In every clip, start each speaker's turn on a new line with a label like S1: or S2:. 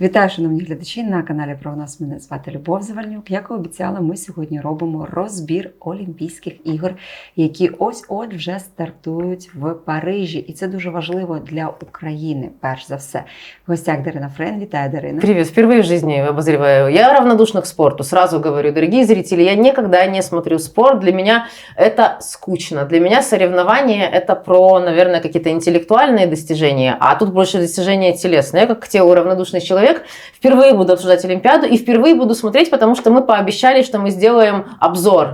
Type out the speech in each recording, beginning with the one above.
S1: Вітаю, шановні глядачі на каналі про нас. Мене звати Любов Завальнюк. Як і обіцяла, ми сьогодні робимо розбір Олімпійських ігор, які ось от вже стартують в Парижі. І це дуже важливо для України. Перш за все, в гостях Дарина Френ. Вітаю, Дарина.
S2: Привет. Впервые в жизни обозреваю. Я равнодушна к спорту. Сразу говорю, дорогие зрители, я никогда не смотрю спорт. Для меня это скучно. Для меня соревнования это про, наверное, какие-то интеллектуальные достижения, а тут больше достижения телесные. Я как к телу равнодушный человек впервые буду обсуждать Олимпиаду и впервые буду смотреть, потому что мы пообещали, что мы сделаем обзор.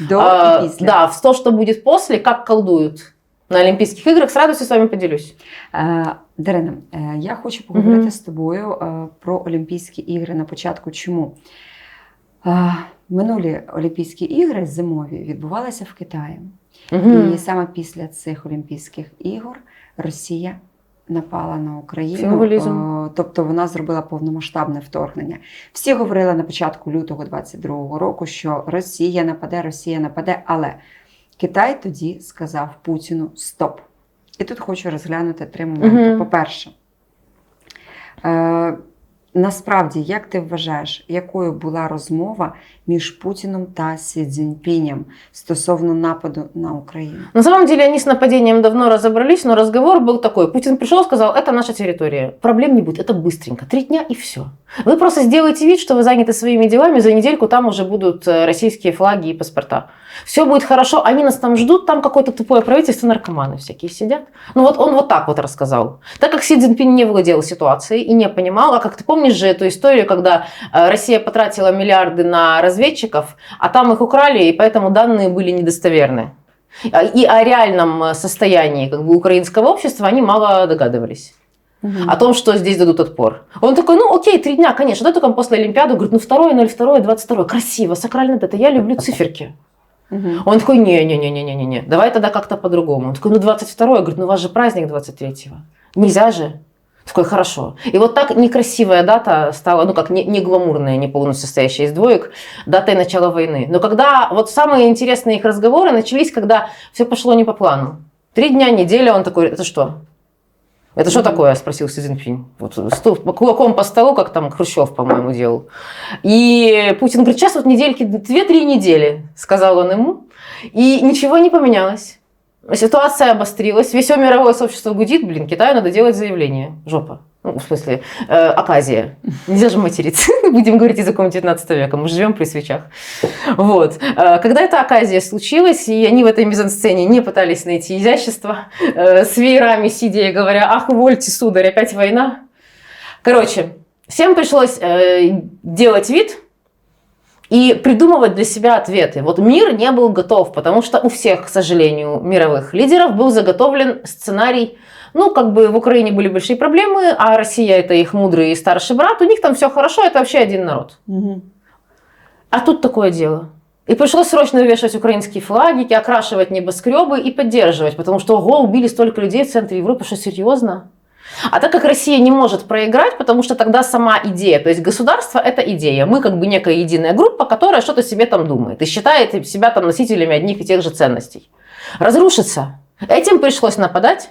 S1: До
S2: А,
S1: і після.
S2: да, в то, что будет после, как колдуют на Олимпийских играх. С радостью с вами поделюсь.
S1: Е, Дарина, е, я хочу поговорити
S2: Мгм.
S1: з тобою е, про Олімпійські ігри на початку. Чому? Е, Минулі Олімпійські ігри зимові відбувалися в Китаї.
S2: Мгм.
S1: І саме після цих Олімпійських ігор Росія напала на Україну.
S2: Символізм.
S1: Е, Тобто вона зробила повномасштабне вторгнення. Всі говорили на початку лютого 22-го року, що Росія нападе, Росія нападе, але Китай тоді сказав Путіну стоп. І тут хочу розглянути три моменти.
S2: Мгм.
S1: По-перше, е, насправді, як ти вважаєш, якою була розмова між Путіном та Сі Цзіньпінем стосовно нападу на Україну?
S2: На самом деле они с нападением давно разобрались, но разговор был такой. Путин пришел и сказал, это наша территория. Проблем не будет, это быстренько. Три дня и все. Вы просто сделаете вид, что вы заняты своими делами, за недельку там уже будут э, российские флаги и паспорта. Все будет хорошо, они нас там ждут, там какое-то тупое правительство, наркоманы всякие сидят. Ну вот он вот так вот рассказал. Так как Си Цзиньпин не владел ситуацией и не понимал, а как ты помнишь же эту историю, когда э, Россия потратила миллиарды на разведчиков, а там их украли, и поэтому данные были недостоверны. А, И о реальном э, состоянии как бы, украинского общества они мало догадывались. О том, что здесь дадут отпор. Он такой, ну окей, три дня, конечно. Да, только после Олимпиады, говорит, ну второе, 02, 22. Красиво, сакральная дата. Я люблю циферки.
S1: Мгм.
S2: Он такой, не-не-не-не-не-не, давай тогда как-то по-другому. Он такой, ну 22 говорит, ну у вас же праздник 23-го. Нельзя же. Такой, хорошо. И вот так некрасивая дата стала, ну как не, не гламурная, не полностью состоящая из двоек, датой начала войны. Но когда вот самые интересные их разговоры начались, когда все пошло не по плану. Три дня, неделя, он такой, это что? Это что такое? спросил Си Цзиньпинь. Вот стул, кулаком по столу, как там Хрущев, по-моему, делал. И Путин говорит, сейчас вот недельки, две-три недели, сказал он ему. И ничего не поменялось. Ситуация обострилась, все мировое сообщество гудит, блин, Китаю надо делать заявление. Жопа. Ну, в смысле, э, оказия. Нельзя же материться. Будем говорить языком 19 века. Мы живем при свечах. Вот. Э, Когда эта оказия случилась, и они в этой мизансцене не пытались найти изящество, э, с веерами сидя и говоря, ах, вольте, сударь, опять война. Короче, всем пришлось э, делать вид, и придумывать для себя ответы. Вот мир не был готов, потому что у всех, к сожалению, мировых лидеров был заготовлен сценарий. Ну, как бы в Украине были большие проблемы, а Россия это их мудрый и старший брат, у них там все хорошо, это вообще один народ. А тут такое дело. И пришлось срочно вешать украинские флаги, окрашивать небоскребы и поддерживать, потому что, ого, убили столько людей в центре Европы, что серьезно? А так как Россия не может проиграть, потому что тогда сама идея, то есть государство – это идея. Мы как бы некая единая группа, которая что-то себе там думает и считает себя там носителями одних и тех же ценностей. Разрушится. Этим пришлось нападать.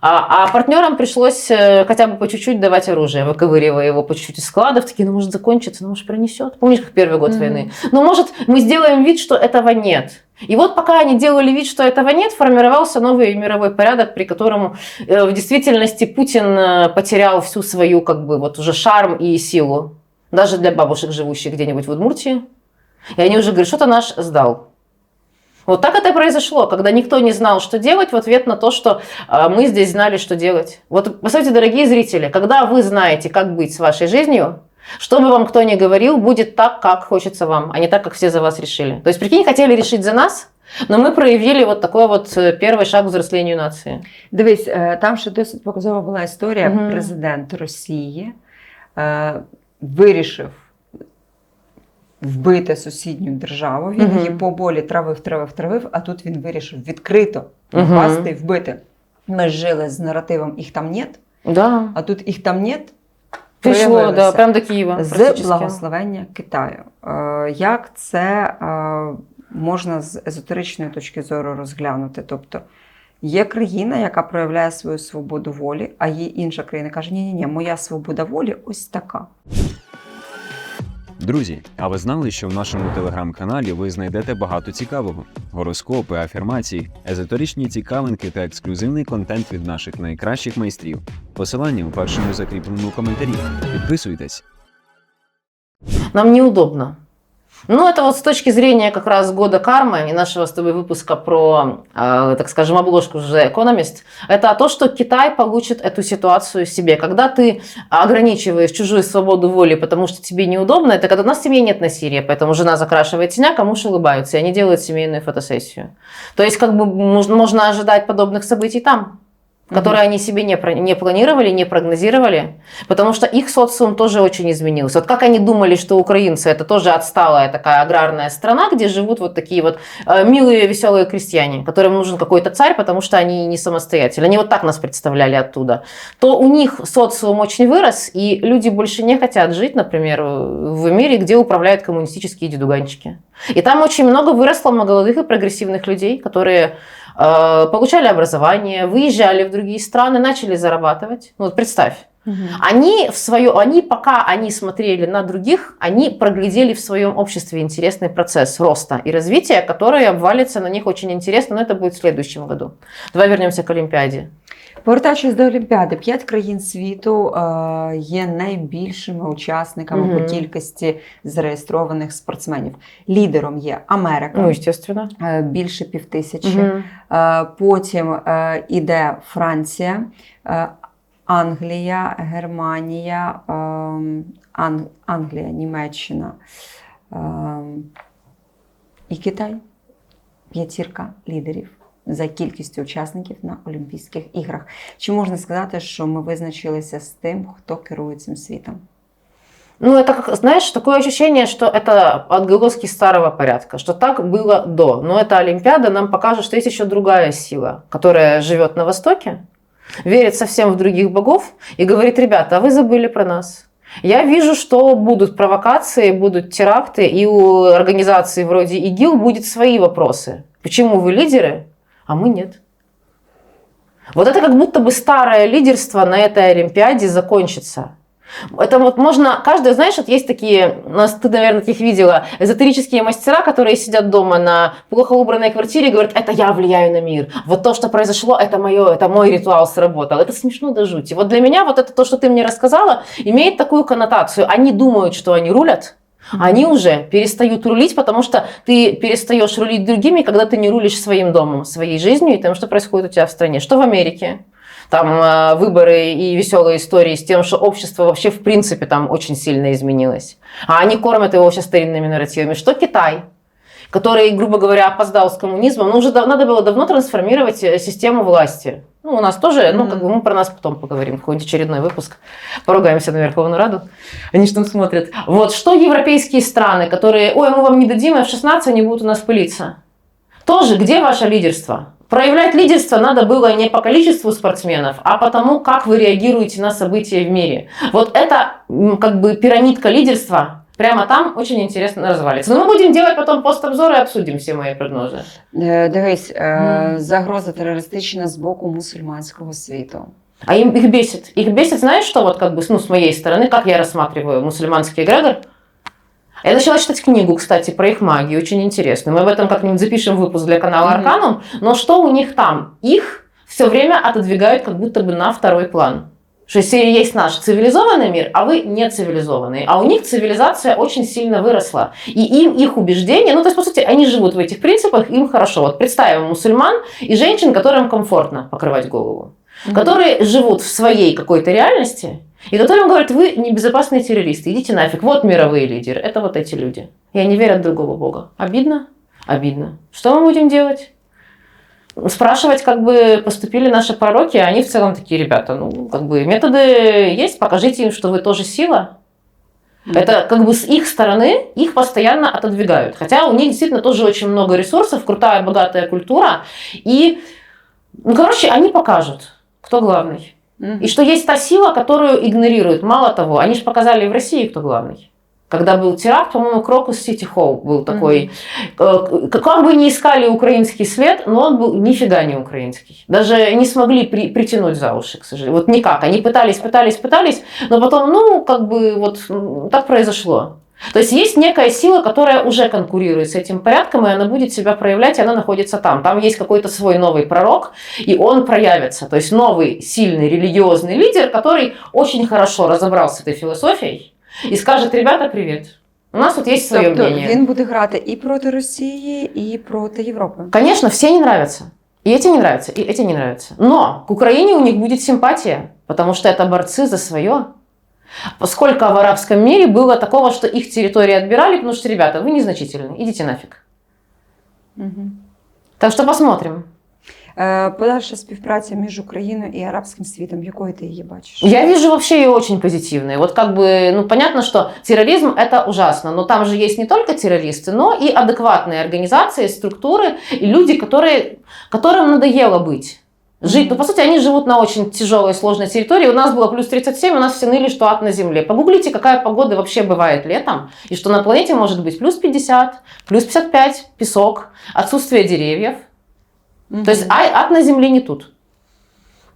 S2: А, а партнерам пришлось э, хотя бы по чуть-чуть давать оружие, выковыривая его по чуть-чуть из складов. Такие, ну может закончится, ну может пронесет. Помнишь, как первый год
S1: Мгм.
S2: войны? Ну может мы сделаем вид, что этого нет. И вот пока они делали вид, что этого нет, формировался новый мировой порядок, при котором э, в действительности Путин э, потерял всю свою как бы вот уже шарм и силу. Даже для бабушек, живущих где-нибудь в Удмуртии. И они уже говорят, что-то наш сдал. Вот так это и произошло, когда никто не знал, что делать, в ответ на то, что а, мы здесь знали, что делать. Вот, посмотрите, дорогие зрители, когда вы знаете, как быть с вашей жизнью, что бы вам кто ни говорил, будет так, как хочется вам, а не так, как все за вас решили. То есть, прикинь, хотели решить за нас, но мы проявили вот такой вот э, первый шаг к взрослению нации.
S1: Дивись, е, там ще досить показова була історія.
S2: Мгм.
S1: Президент Росії е, вирішив Вбити сусідню державу. Він її по болі травив, травив, травив, а тут він вирішив відкрито напасти і вбити. Ми жили з наративом їх там нет,
S2: Да,
S1: а тут їх там нет.
S2: пришло, да,
S1: проявилося
S2: прям до Киева.
S1: з благословення Китаю. Е, Як це е, можна з езотеричної точки зору розглянути? Тобто, Є країна, яка проявляє свою свободу волі, а є інша країна, каже: ні, ні, ні, моя свобода волі ось така.
S3: Друзі, а ви знали, що в нашому телеграм-каналі ви знайдете багато цікавого: гороскопи, афірмації, езоторичні цікавинки та ексклюзивний контент від наших найкращих майстрів. Посилання у першому закріпленому коментарі. Підписуйтесь.
S2: Нам неудобно. Ну, это вот с точки зрения как раз года кармы и нашего с тобой выпуска про, э, так скажем, обложку уже Economist, это то, что Китай получит эту ситуацию себе. Когда ты ограничиваешь чужую свободу воли, потому что тебе неудобно, это когда у нас в семье нет насилия, поэтому жена закрашивает синяк, а муж улыбается, и они делают семейную фотосессию. То есть, как бы можно ожидать подобных событий там которые они себе не, не планировали, не прогнозировали, потому что их социум тоже очень изменился. Вот как они думали, что украинцы это тоже отсталая такая аграрная страна, где живут вот такие вот э, милые, веселые крестьяне, которым нужен какой-то царь, потому что они не самостоятельны. Они вот так нас представляли оттуда. То у них социум очень вырос, и люди больше не хотят жить, например, в мире, где управляют коммунистические дедуганчики. И там очень много выросло молодых и прогрессивных людей, которые получали образование, выезжали в другие страны, начали зарабатывать. Ну, вот представь. Они, в свое, они, пока они смотрели на других, они проглядели в своем обществе интересный процесс роста и развития, который обвалится на них очень интересно, но это будет в следующем году. Давай вернемся к Олимпиаде.
S1: Повертаючись до Олімпіади, п'ять країн світу е, є найбільшими учасниками
S2: Мгм.
S1: по кількості зареєстрованих спортсменів. Лідером є Америка,
S2: Ну, естественно.
S1: е, більше півтисячі.
S2: Мгм.
S1: Е, Потім е, іде Франція, е, Англія, Германія, ем, Ан- Англія, Німеччина ем, і Китай. П'ятірка лідерів за кількістю учасників на Олімпійських іграх. Чи можна сказати, що ми визначилися з тим, хто керує цим світом?
S2: Ну, это, как, знаешь, такое ощущение, что это отголоски старого порядка, что так было до. Но эта Олимпиада нам покажет, что есть еще другая сила, которая живет на Востоке, верит совсем в других богов и говорит, ребята, а вы забыли про нас. Я вижу, что будут провокации, будут теракты, и у организации вроде ИГИЛ будет свои вопросы. Почему вы лидеры, а мы нет? Вот это как будто бы старое лидерство на этой Олимпиаде закончится. Это вот можно, каждый, знаешь, вот есть такие, у нас ты, наверное, таких видела, эзотерические мастера, которые сидят дома на плохо убранной квартире и говорят, это я влияю на мир. Вот то, что произошло, это мое, это мой ритуал сработал. Это смешно до жути. Вот для меня вот это то, что ты мне рассказала, имеет такую коннотацию. Они думают, что они рулят, они уже перестают рулить, потому что ты перестаешь рулить другими, когда ты не рулишь своим домом, своей жизнью и тем, что происходит у тебя в стране. Что в Америке? Там э, выборы и веселые истории с тем, что общество вообще в принципе там очень сильно изменилось. А они кормят его сейчас старинными нарративами. Что Китай? который, грубо говоря, опоздал с коммунизмом, но уже дав- надо было давно трансформировать э, систему власти. Ну, у нас тоже, ну, как бы мы про нас потом поговорим, какой-нибудь очередной выпуск. Поругаемся на Верховную Раду. Они что там смотрят. Вот, что европейские страны, которые, ой, мы вам не дадим, а в 16 они будут у нас пылиться. Тоже, где ваше лидерство? Проявлять лидерство надо было не по количеству спортсменов, а по тому, как вы реагируете на события в мире. Вот это как бы пирамидка лидерства прямо там очень интересно развалится. Но мы будем делать потом постобзор и обсудим все мои прогнозы.
S1: Е, Дивись, е,
S2: Мгм.
S1: загроза терористична з боку мусульманського світу.
S2: А им их бесит. Их бесит, знаешь, что вот как бы, ну, с моей стороны, как я рассматриваю мусульманский эгрегор? Я начала читать книгу, кстати, про их магию, очень интересно. Мы об этом как-нибудь запишем выпуск для канала. Арканум. Но что у них там? Их все время отодвигают как будто бы на второй план. Что если есть наш цивилизованный мир, а вы не цивилизованные. А у них цивилизация очень сильно выросла. И им их убеждения, ну то есть по сути они живут в этих принципах, им хорошо. Вот представим мусульман и женщин, которым комфортно покрывать голову которые живут в своей какой-то реальности, и которым говорят, вы небезопасные террористы, идите нафиг, вот мировые лидеры, это вот эти люди. И они верят в другого бога. Обидно? Обидно. Что мы будем делать? Спрашивать, как бы поступили наши пророки, а они в целом такие, ребята, ну, как бы методы есть, покажите им, что вы тоже сила. Это как бы с их стороны их постоянно отодвигают. Хотя у них действительно тоже очень много ресурсов, крутая, богатая культура. И, ну, короче, они покажут, кто главный.
S1: Мгм.
S2: И что есть та сила, которую игнорируют. Мало того, они же показали в России, кто главный. Когда был теракт, по-моему, Крокус Сити Холл был такой. К- Как бы не искали украинский след, но он был нифига не украинский. Даже не смогли при- притянуть за уши, к сожалению. Вот никак. Они пытались, пытались, пытались, но потом, ну, как бы вот так произошло. То есть есть некая сила, которая уже конкурирует с этим порядком, и она будет себя проявлять, и она находится там. Там есть какой-то свой новый пророк, и он проявится. То есть новый, сильный, религиозный лидер, который очень хорошо разобрался с этой философией и скажет, ребята, привет. У нас тут есть свое
S1: тобто
S2: мнение.
S1: він буде грати і проти Росії, і проти Європи.
S2: Конечно, все не нравятся. И эти не нравятся, и эти не нравятся. Но к Украине у них будет симпатия, потому что это борцы за свое. Сколько в арабском мире было такого, что их территории отбирали, потому что, ребята, вы незначительны, идите нафиг.
S1: Угу.
S2: Так что посмотрим.
S1: Е, подальша співпраця між Україною і арабським світом, якою ти її бачиш?
S2: Я вижу вообще ее очень позитивной. Вот как бы, ну понятно, что терроризм это ужасно, но там же есть не только террористы, но и адекватные организации, структуры и люди, которые, которым надоело быть. Жить, ну, по сути, они живут на очень тяжелой, сложной территории. У нас было плюс 37, у нас все ныли, что ад на земле. Погуглите, какая погода вообще бывает летом, и что на планете может быть плюс 50, плюс 55, песок, отсутствие деревьев.
S1: Мгм.
S2: То есть ад на земле не тут.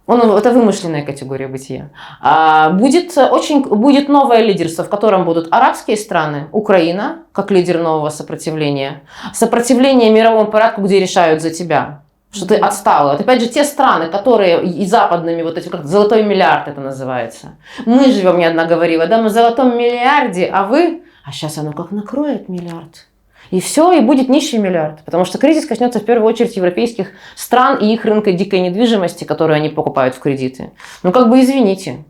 S2: Он, это вымышленная категория бытия. А, будет, очень, будет новое лидерство, в котором будут арабские страны, Украина, как лидер нового сопротивления, сопротивление мировому порядку, где решают за тебя, что ты отстала. Вот опять же те страны, которые и западными, вот эти, как золотой миллиард это называется. Мы живем, мне одна говорила, да, мы в золотом миллиарде, а вы, а сейчас оно как накроет миллиард. И все, и будет нищий миллиард. Потому что кризис коснется в первую очередь европейских стран и их рынка дикой недвижимости, которую они покупают в кредиты. Ну, как бы извините.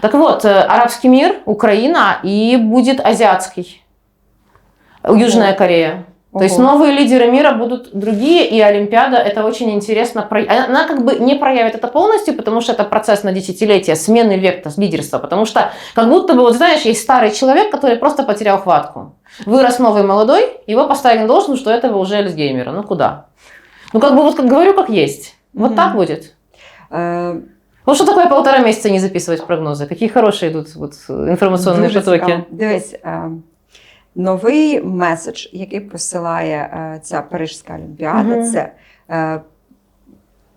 S2: Так вот, э, арабский мир, Украина и будет азиатский. Южная Корея. То есть
S1: Ого.
S2: новые лидеры мира будут другие, и Олимпиада это очень интересно. Она как бы не проявит это полностью, потому что это процесс на десятилетия смены вектора лидерства. Потому что как будто бы, вот знаешь, есть старый человек, который просто потерял хватку. Вырос новый молодой, его поставили на должность, что этого уже Альцгеймера. Ну куда? Ну как бы вот как говорю, как есть. Вот
S1: Мгм.
S2: так будет.
S1: Е,
S2: Вот что такое полтора месяца не записывать прогнозы? Какие хорошие идут вот информационные
S1: Дуже
S2: потоки.
S1: Дивись, е, новий меседж, який посилає е, ця Парижська Олімпіада, це е,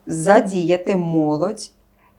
S1: задіяти молодь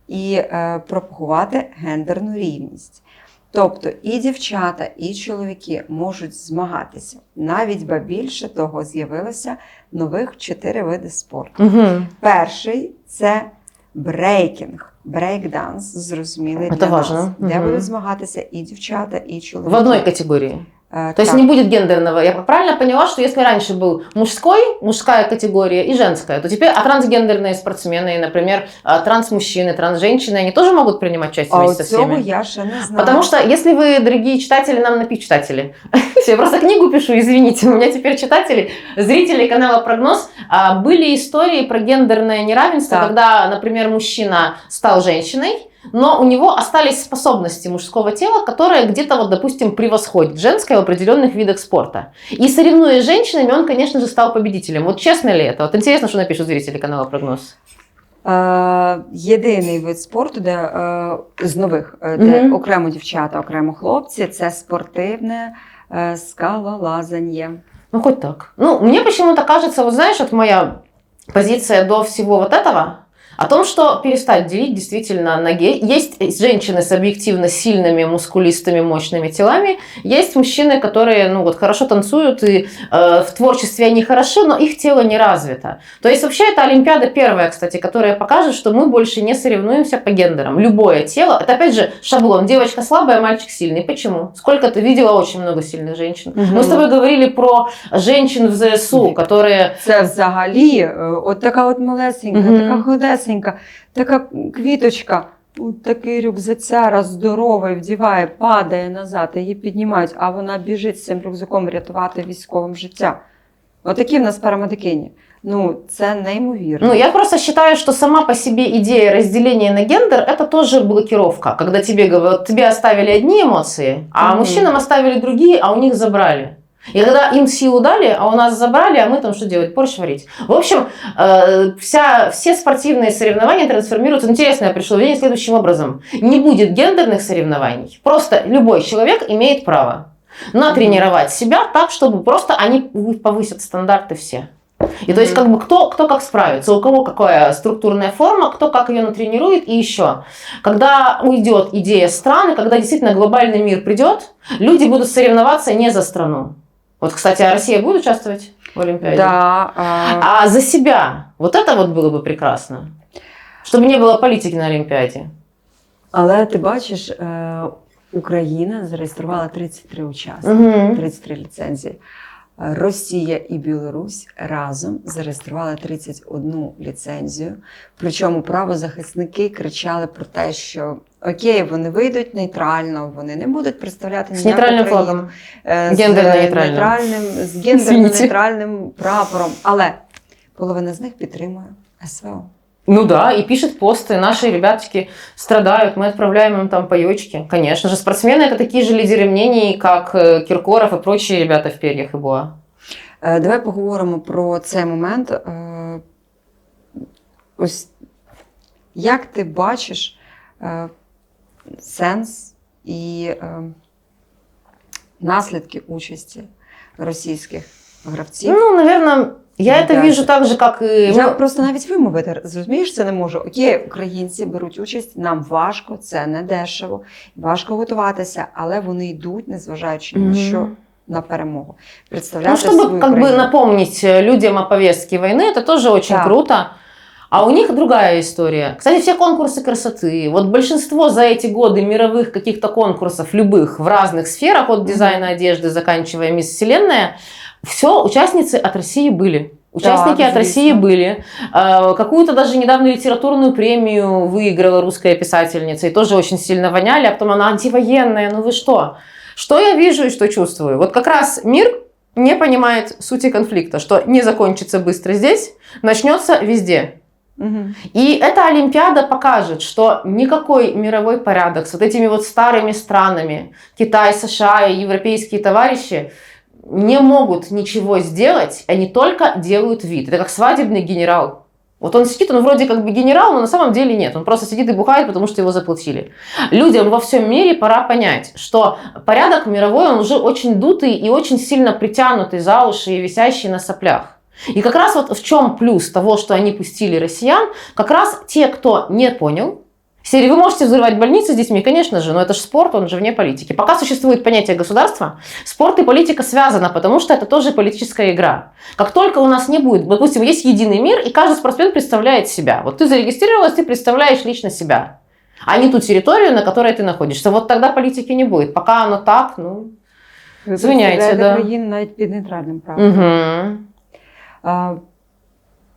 S1: і е, пропагувати гендерну рівність. Тобто і дівчата, і чоловіки можуть змагатися. Навіть ба більше того, з'явилося нових чотири види спорту.
S2: Мгм.
S1: Перший це брейкінг, брейкданс, зрозумілий для
S2: важно.
S1: нас, де будуть змагатися і дівчата, і чоловіки.
S2: В одной категории.
S1: Е,
S2: То есть не будет гендерного. Я правильно поняла, что если раньше был мужской, мужская категория и женская, то теперь а трансгендерные спортсмены, например, а, транс-мужчины, транс-женщины, они тоже могут принимать участие
S1: А
S2: вместе со всеми?
S1: я ще не знаю.
S2: Потому что если вы, дорогие читатели, нам напишите, читатели, я просто книгу пишу, извините, у меня теперь читатели, зрители канала «Прогноз», а, были истории про гендерное неравенство, когда, например, мужчина стал женщиной, но у него остались способности мужского тела, которые где-то, вот, допустим, превосходят женское в определенных видах спорта. И соревнуясь с женщинами, он, конечно же, стал победителем. Вот честно ли это? Вот интересно, что напишут зрители канала «Прогноз».
S1: Е, єдиний вид спорту, де е, з нових, е, де
S2: Мгм.
S1: окремо дівчата, окремо хлопці, це спортивне е, скалолазання.
S2: Ну, хоть так. Ну, мне почему-то кажется, вот знаешь, вот моя позиция до всего вот этого, о том, что перестать делить действительно на гей. Есть женщины с объективно сильными, мускулистыми, мощными телами. Есть мужчины, которые, ну, вот, хорошо танцуют, и э, в творчестве они хороши, но их тело не развито. То есть, вообще, это Олимпиада первая, кстати, которая покажет, что мы больше не соревнуемся по гендерам. Любое тело, это, опять же, шаблон. Девочка слабая, мальчик сильный. Почему? Сколько ты видела очень много сильных женщин.
S1: Мгм.
S2: Мы с тобой говорили про женщин в ЗСУ, которые...
S1: Це взагалі от така от малесенька,
S2: Мгм.
S1: така худесенька, така квіточка. От такий рюкзацяра здоровий вдіває, падає назад, її піднімають, а вона біжить з цим рюкзаком рятувати військовим життя. Отакі в нас парамедикині. Ну, це неймовірно.
S2: Ну, я просто считаю, что сама по себе идея разделения на гендер – это тоже блокировка. Когда тебе говорят, тебе оставили одни эмоции, а
S1: Мгм.
S2: мужчинам оставили другие, а у них забрали. И когда им силу дали, а у нас забрали, а мы там что делать? Борщ варить. В общем, э, вся, все спортивные соревнования трансформируются. Интересно, я пришло видение следующим образом. Не будет гендерных соревнований. Просто любой человек имеет право натренировать себя так, чтобы просто они повысят стандарты все. И то есть как бы кто, кто как справится, у кого какая структурная форма, кто как ее натренирует. И еще, когда уйдет идея страны, когда действительно глобальный мир придет, люди будут соревноваться не за страну. Вот, кстати, а Россия будет участвовать в Олимпиаде?
S1: Да, а,
S2: А за себя. Вот это вот было бы прекрасно. Чтобы не было политики на Олимпиаде.
S1: але ти бачиш, е, Україна зареєструвала 33 учасники,
S2: Мгм.
S1: 33 ліцензії. Е, Росія і Білорусь разом зареєстрували 31 ліцензію. Причому правозахисники кричали про те, що окей, вони вийдуть нейтрально, вони не будуть представляти
S2: З нейтральним флагом.
S1: е, з
S2: Гендерно-нейтральним.
S1: з гендерно-нейтральним прапором. Але половина з них підтримує СВО.
S2: Ну да, и пишет посты. Наши ребятки страдают, мы отправляем им там паечки. Конечно же, спортсмены это такие же лидеры мнений, как э, Киркоров и прочие ребята в перьях и боа.
S1: Е, Давай поговоримо про цей момент. Е, Ось як ти бачиш е, сенс і е, наслідки участі російських гравців?
S2: Ну, наверное, я
S1: Ну
S2: это
S1: да.
S2: вижу так же, как и...
S1: Я
S2: ну,
S1: просто навіть вимовити, зрозумієш, це не можу. Окей, українці беруть участь, нам важко, це не дешево, важко готуватися, але вони йдуть, незважаючи ні на що,
S2: Мгм.
S1: на перемогу. Представляти
S2: Ну, чтобы
S1: свою
S2: как бы
S1: країну.
S2: напомнить э, людям о повестке войны, это тоже очень
S1: Да.
S2: круто. А у них другая история. Кстати, все конкурсы красоты. Вот большинство за эти годы мировых каких-то конкурсов, любых, в разных сферах, от дизайна одежды, заканчивая Мисс Вселенная, все участницы от России были. Участники
S1: Так,
S2: от России были. Э, Какую-то даже недавно литературную премию выиграла русская писательница. И тоже очень сильно воняли. А потом она антивоенная. Ну вы что? Что я вижу и что чувствую? Вот как раз мир не понимает сути конфликта, что не закончится быстро здесь, начнется везде. И эта Олимпиада покажет, что никакой мировой порядок с вот этими вот старыми странами, Китай, США и европейские товарищи, не могут ничего сделать, они только делают вид. Это как свадебный генерал. Вот он сидит, он вроде как бы генерал, но на самом деле нет. Он просто сидит и бухает, потому что его заплатили. Людям во всем мире пора понять, что порядок мировой, он уже очень дутый и очень сильно притянутый за уши и висящий на соплях. И как раз вот в чем плюс того, что они пустили россиян, как раз те, кто не понял, серии, вы можете взрывать больницы с детьми, конечно же, но это же спорт, он же вне политики. Пока существует понятие государства, спорт и политика связаны, потому что это тоже политическая игра. Как только у нас не будет, допустим, есть единый мир, и каждый спортсмен представляет себя. Вот ты зарегистрировалась, ты представляешь лично себя, а не ту территорию, на которой ты находишься. Вот тогда политики не будет. Пока оно так, ну...
S1: Ви
S2: Звиняйте,
S1: представляєте
S2: да.
S1: країну навіть під нейтральним правом.
S2: Угу.
S1: А,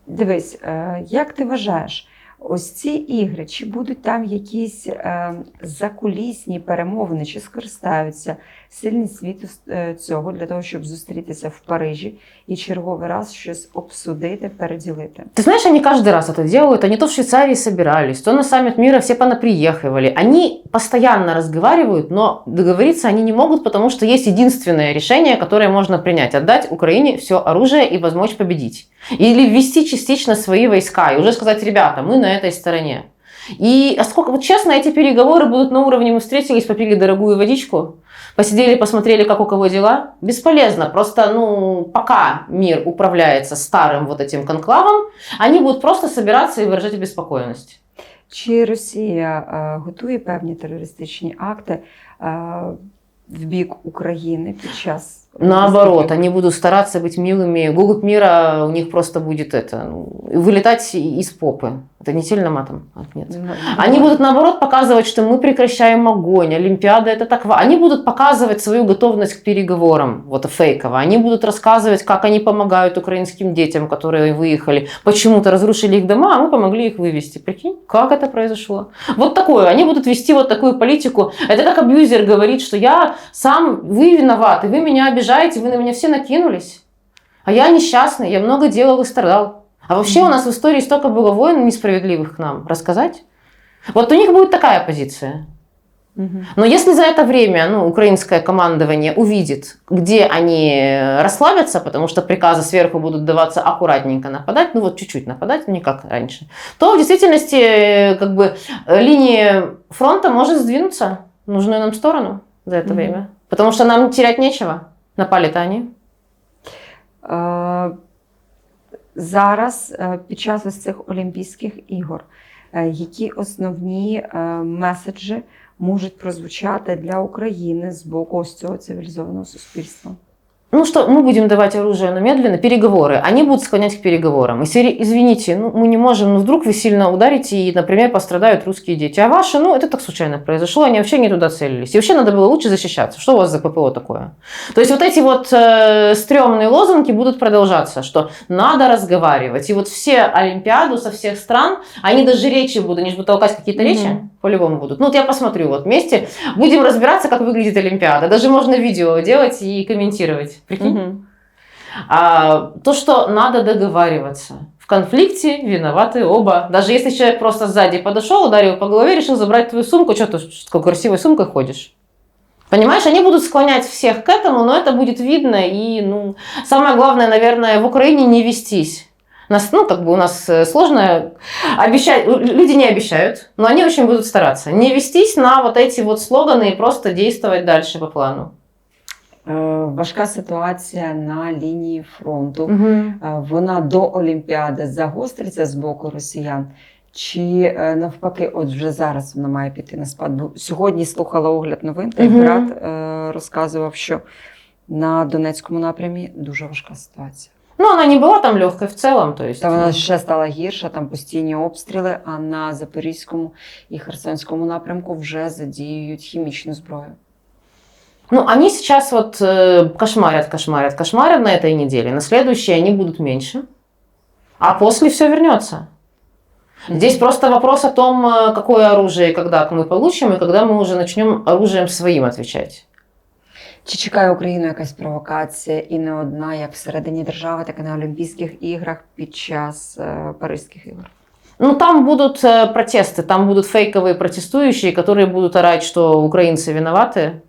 S1: дивись, е, як ти вважаєш, ось ці ігри, чи будуть там якісь е, закулісні перемовини, чи скористаються сильні світу е, цього для того, щоб зустрітися в Парижі і черговий раз щось обсудити, переділити?
S2: Ты знаешь, они каждый раз это делают. Они то в Швейцарии собирались, то на саммит мира все понаприехивали. Они постоянно разговаривают, но договориться они не могут, потому что есть единственное решение, которое можно принять. Отдать Украине все оружие и возмочь победить. Или ввести частично свои войска и уже сказать, ребята, мы на этой стороне. И а сколько, вот честно, эти переговоры будут на уровне, мы встретились, попили дорогую водичку, посидели, посмотрели, как у кого дела. Бесполезно, просто, ну, пока мир управляется старым вот этим конклавом, они будут просто собираться и выражать обеспокоенность.
S1: Чи Росія е, готує певні терористичні акти е, в бік України під час
S2: Наоборот, они будут стараться быть милыми. Голубь мира у них просто будет это, ну, вылетать из попы. Это не сильно матом? Нет.
S1: Ну,
S2: Они будут наоборот показывать, что мы прекращаем огонь, Олимпиада это так. Они будут показывать свою готовность к переговорам, вот фейково. Они будут рассказывать, как они помогают украинским детям, которые выехали, почему-то разрушили их дома, а мы помогли их вывести. Прикинь, как это произошло? Вот такое. Они будут вести вот такую политику. Это как абьюзер говорит, что я сам, вы виноваты, вы меня обижаете, вы на меня все накинулись. А я несчастный, я много делал и страдал. А вообще у нас в истории столько было войн несправедливых к нам. Рассказать? Вот у них будет такая позиция. Но если за это время ну, украинское командование увидит, где они расслабятся, потому что приказы сверху будут даваться аккуратненько нападать, ну вот чуть-чуть нападать, не как раньше, то в действительности э, как бы э, линия фронта может сдвинуться в нужную нам сторону за это время. Потому что нам терять нечего. Напали-то они.
S1: Е, Зараз е, під час ось цих Олімпійських ігор, е, які основні меседжі можуть прозвучати для України з боку ось цього цивілізованого суспільства?
S2: Ну что, мы будем давать оружие, но медленно, переговоры. Они будут склонять к переговорам. И серии, извините, ну, мы не можем, ну, вдруг вы сильно ударите, и, например, пострадают русские дети. А ваши, ну, это так случайно произошло, они вообще не туда целились. И вообще надо было лучше защищаться. Что у вас за ППО такое? То есть вот эти вот э, стрёмные лозунги будут продолжаться, что надо разговаривать. И вот все Олимпиаду со всех стран, они даже речи будут, они же будут толкать какие-то речи, по-любому будут. Ну, вот я посмотрю, вот вместе будем разбираться, как выглядит Олимпиада. Даже можно видео делать и комментировать. Прикинь? А, то, что надо договариваться. В конфликте виноваты оба. Даже если человек просто сзади подошел, ударил по голове, решил забрать твою сумку, что ты с такой красивой сумкой ходишь. Понимаешь, они будут склонять всех к этому, но это будет видно. И, ну, самое главное, наверное, в Украине не вестись. Нас, ну, как бы у нас э, сложно обещать, люди не обещают, но они очень будут стараться. Не вестись на вот эти вот слоганы и просто действовать дальше по плану.
S1: Е, Важка ситуація на лінії фронту. Е, Вона до Олімпіади загостриться з боку росіян. Чи е, навпаки, от вже зараз вона має піти на спад? Бо сьогодні слухала огляд новин, та й
S2: Мгм.
S1: брат е, розказував, що на Донецькому напрямі дуже важка ситуація.
S2: Ну, она не была там легкой в целом, то есть.
S1: Та вона ще стала гірша, там постійні обстріли, а на Запорізькому і Херсонському напрямку вже задіюють хімічну зброю.
S2: Ну, они сейчас вот э, кошмарят, кошмарят, кошмарят на этой неделе. На следующей они будут меньше. А после все вернется. Здесь просто вопрос о том, э, какое оружие и когда мы получим, и когда мы уже начнем оружием своим отвечать.
S1: Чи чекає Україну якась провокація і не одна, як всередині держави, так і на Олімпійських іграх під час е, Паризьких ігор?
S2: Ну, там будут э, протесты, там будут фейковые протестующие, которые будут орать, что украинцы виноваты.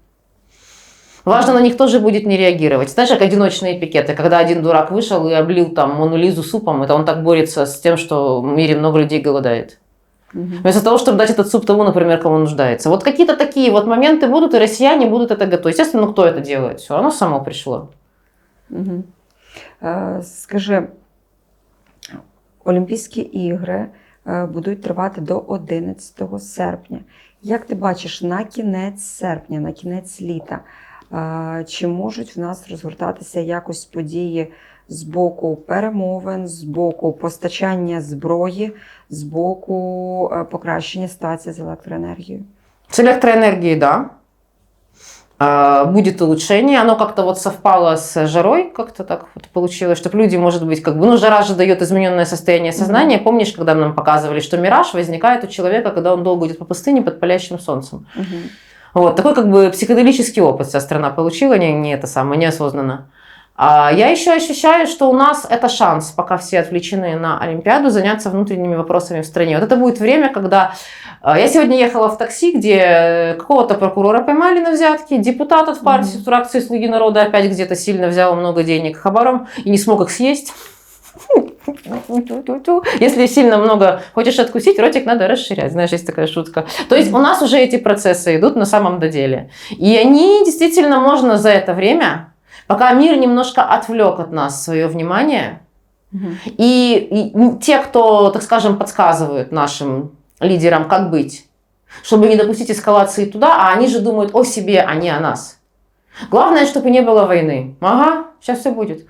S2: Важно на них тоже будет не реагировать. Знаешь, как одиночные пикеты, когда один дурак вышел и облил там Монулизу супом, это он так борется с тем, что в мире много людей голодает. Вместо того, чтобы дать этот суп тому, например, кому нуждается. Вот какие-то такие вот моменты будут, и россияне будут это готовить. Естественно, ну кто это делает? Все равно само пришло.
S1: Угу. Е, скажи, Олімпійські ігри е, будуть тривати до 11 серпня. Як ти бачиш, на кінець серпня, на кінець літа, е, чи можуть в нас розгортатися якось події з боку перемовин, з боку постачання зброї, з боку е, покращення ситуації з електроенергією?
S2: С электроэнергией, да. А, Будет улучшение. Оно как-то вот совпало с жарой, как-то так вот получилось, чтобы люди, может быть, как бы, ну, жара же дает измененное состояние сознания. Помнишь, когда нам показывали, что мираж возникает у человека, когда он долго идет по пустыне под палящим солнцем?
S1: Угу.
S2: Вот, такой как бы психоделический опыт вся страна получила, не, не это самое, неосознанно. А я еще ощущаю, что у нас это шанс, пока все отвлечены на Олимпиаду, заняться внутренними вопросами в стране. Вот это будет время, когда... э, Я сегодня ехала в такси, где какого-то прокурора поймали на взятки, депутат от партии
S1: Мгм.
S2: фракции «Слуги народа» опять где-то сильно взял много денег хабаром и не смог их съесть. Если сильно много хочешь откусить, ротик надо расширять. Знаешь, есть такая шутка. То есть у нас уже эти процессы идут на самом деле. И они действительно можно за это время, пока мир немножко отвлек от нас свое внимание, и, и те, кто, так скажем, подсказывают нашим лидерам, как быть, чтобы не допустить эскалации туда, а они же думают о себе, а не о нас. Главное, чтобы не было войны. Ага, сейчас все будет.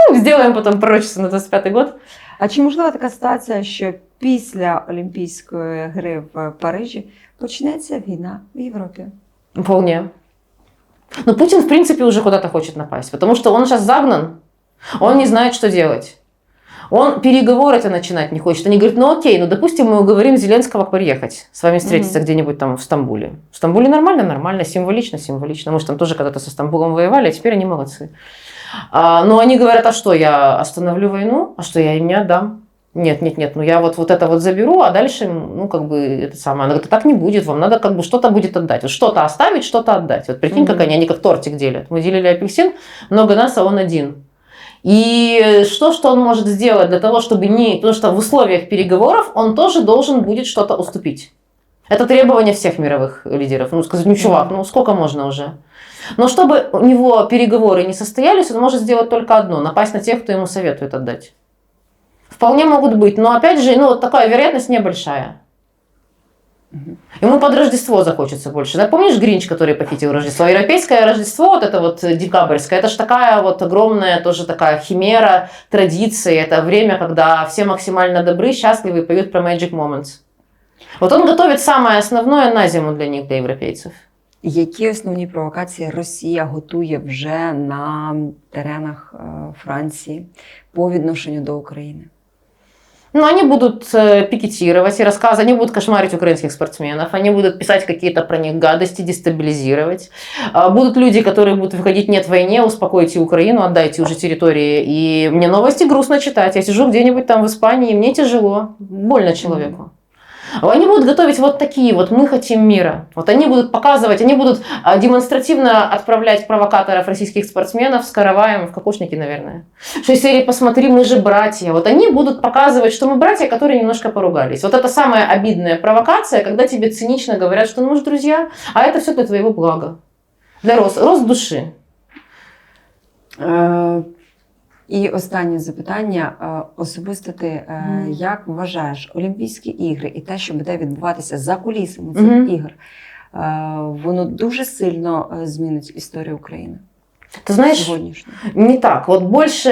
S2: Фу, Сделаем потом пророчество на 25 год.
S1: А чи можлива така ситуація, що після Олімпійської гри в Парижі почнеться війна в Європі?
S2: Вполне. Но Путин, в принципе, уже куда-то хочет напасть, потому что он сейчас загнан, он не знает, что делать. Он переговоры это начинать не хочет. Они говорят, ну окей, ну допустим, мы уговорим Зеленского приехать, с вами встретиться
S1: Мгм.
S2: где-нибудь там в Стамбуле. В Стамбуле нормально, нормально, символично, символично. Мы же там тоже когда-то со Стамбулом воевали, а теперь они молодцы. А, но они говорят, а что, я остановлю войну? А что, я им не отдам? Нет, нет, нет, ну я вот, вот это вот заберу, а дальше, ну, как бы, это самое. Она говорит, так не будет, вам надо как бы что-то будет отдать. Вот что-то оставить, что-то отдать. Вот прикинь, как
S1: Мгм.
S2: они, они как тортик делят. Мы делили апельсин, много нас, а он один. И что, что он может сделать для того, чтобы не... Потому что в условиях переговоров он тоже должен будет что-то уступить. Это требование всех мировых лидеров. Ну, сказать, ну, чувак, ну, сколько можно уже? Но чтобы у него переговоры не состоялись, он может сделать только одно – напасть на тех, кто ему советует отдать. Вполне могут быть, но опять же, ну, вот такая вероятность небольшая. Ему под Рождество захочется больше. Да, помнишь Гринч, который похитил Рождество? Европейское Рождество, вот это вот э, декабрьское, это же такая вот огромная тоже такая химера традиции. Это время, когда все максимально добры, счастливы и поют про Magic Moments. Вот он готовит самое основное на зиму для них, для европейцев.
S1: Які основні провокації Росія готує вже на теренах е, Франції по відношенню до України?
S2: Ну, они будут э, пикетировать и рассказывать, они будут кошмарить украинских спортсменов, они будут писать какие-то про них гадости, дестабилизировать. А, Будут люди, которые будут выходить «нет войне», успокойте Украину, отдайте уже территории. И мне новости грустно читать. Я сижу где-нибудь там в Испании, и мне тяжело, больно человеку. Они будут готовить вот такие вот «мы хотим мира». Вот они будут показывать, они будут а, демонстративно отправлять провокаторов российских спортсменов с караваем в кокошники, наверное. Что серии «посмотри, мы же братья». Вот они будут показывать, что мы братья, которые немножко поругались. Вот это самая обидная провокация, когда тебе цинично говорят, что ну мы же друзья, а это все для твоего блага. Для рост, рост души.
S1: Е, І останнє запитання. Е, Особисто ти е,
S2: Мгм.
S1: як вважаєш Олімпійські ігри і те, що буде відбуватися за кулісами цих
S2: Мгм.
S1: ігор, е, воно дуже сильно е, змінить історію України
S2: Ты знаешь,
S1: сьогоднішню.
S2: Не так. Вот больше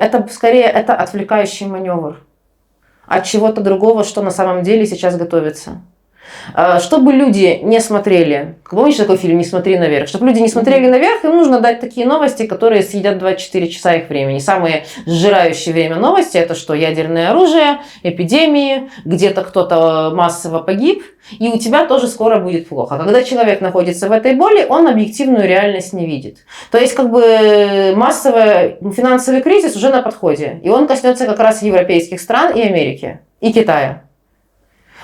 S2: это скорее это отвлекающий маневр от чего-то другого, что на самом деле сейчас готовится. А, Чтобы люди не смотрели, помнишь такой фильм «Не смотри наверх», чтобы люди не смотрели наверх, им нужно дать такие новости, которые съедят 24 часа их времени. Самые сжирающие время новости – это что? Ядерное оружие, эпидемии, где-то кто-то массово погиб, и у тебя тоже скоро будет плохо. Когда человек находится в этой боли, он объективную реальность не видит. То есть как бы массовый финансовый кризис уже на подходе. И он коснется как раз европейских стран и Америки, и Китая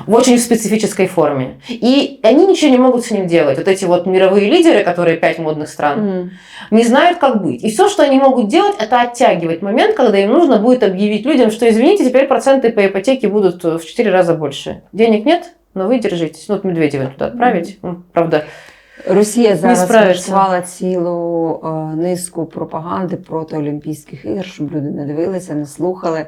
S2: В очень специфической форме. И они ничего не могут с ним делать. Вот эти вот мировые лидеры, которые пять модных стран, не знают, как быть. И все, что они могут делать, это оттягивать момент, когда им нужно будет объявить людям, что, извините, теперь проценты по ипотеке будут в 4 раза больше. Денег нет, но вы держитесь. Ну, вот Медведева туда отправить. М, Правда,
S1: Росія зараз
S2: справишся.
S1: влаштувала цілу е, низку пропаганди проти Олімпійських ігор, щоб люди не дивилися, не слухали, е,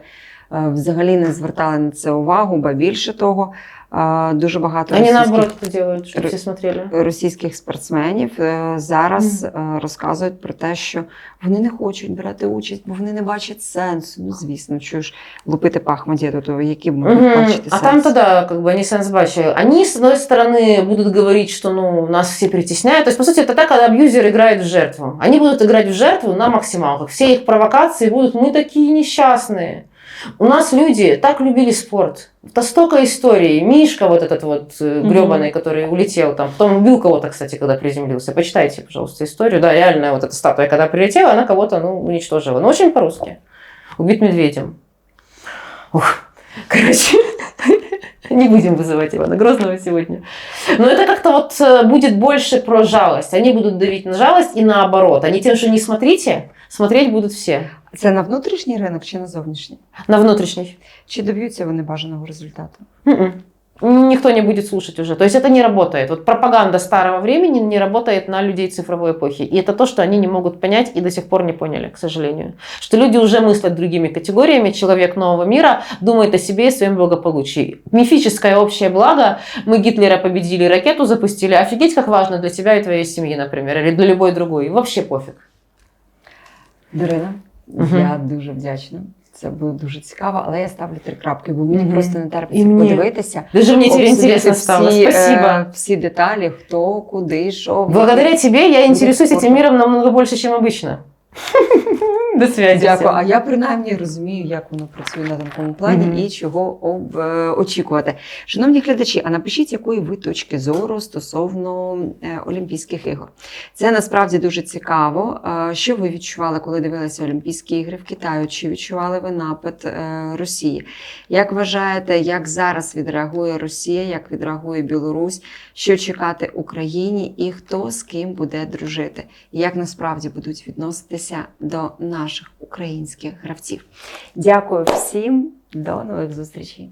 S1: взагалі не звертали на це увагу, ба більше того, е, дуже багато
S2: они
S1: російських,
S2: наоборот это делают, чтобы
S1: Р-
S2: все смотрели.
S1: російських спортсменів е, зараз е, розказують про те, що вони не хочуть брати участь, бо вони не бачать сенсу. Ну, звісно, чого ж лупити пах Мадєду, то які б можуть
S2: Мгм.
S1: бачити
S2: А
S1: сенс?
S2: там тогда как бы они сенс бачили. Они, с одной стороны, будут говорить, что ну, нас все притесняют. То есть, по сути, это так, когда абьюзер играет в жертву. Они будут играть в жертву на максималках. Все их провокации будут, мы такие несчастные. У нас люди так любили спорт. Это столько историй. Мишка вот этот вот
S1: Мгм.
S2: гребаный, который улетел там. Потом убил кого-то, кстати, когда приземлился. Почитайте, пожалуйста, историю. Да, реально вот эта статуя, когда прилетела, она кого-то ну, уничтожила. Но очень по-русски. Убит медведем. Ух, короче, не будем вызывать Ивана Грозного сегодня. Но это как-то вот э, будет больше про жалость. Они будут давить на жалость и наоборот. Они тем, что не смотрите, смотреть будут все.
S1: Це на внутрішній ринок чи на зовнішній?
S2: На внутренний.
S1: Чи доб'ються вони бажаного результату?
S2: М-м. Никто не будет слушать уже. То есть это не работает. Вот пропаганда старого времени не работает на людей цифровой эпохи. И это то, что они не могут понять и до сих пор не поняли, к сожалению. Что люди уже мыслят другими категориями. Человек нового мира думает о себе и своем благополучии. Мифическое общее благо. Мы Гитлера победили, ракету запустили. Офигеть, как важно для тебя и твоей семьи, например. Или для любой другой. Вообще пофиг.
S1: Дарина,
S2: Мгм.
S1: я дуже вдячна. Це було дуже цікаво, але я ставлю три крапки, бо мені
S2: Мгм.
S1: просто не
S2: І
S1: терпиться
S2: мені.
S1: подивитися.
S2: Даже мне теперь
S1: обсудити
S2: интересно стало.
S1: всі,
S2: Спасибо.
S1: е, всі деталі, хто, куди, що.
S2: Благодаря тебе я интересуюсь
S1: спорта.
S2: этим миром намного больше, чем обычно. До связи.
S1: Дякую. А я принаймні розумію, як воно працює на такому плані
S2: Мгм.
S1: і чого об, е, очікувати. Шановні глядачі, а напишіть, якої ви точки зору стосовно е, Олімпійських ігор. Це насправді дуже цікаво. Е, Що ви відчували, коли дивилися Олімпійські ігри в Китаю? Чи відчували ви напад е, Росії? Як вважаєте, як зараз відреагує Росія, як відреагує Білорусь? Що чекати Україні і хто з ким буде дружити? Як насправді будуть долучитися до наших українських гравців. Дякую всім, до нових зустрічей!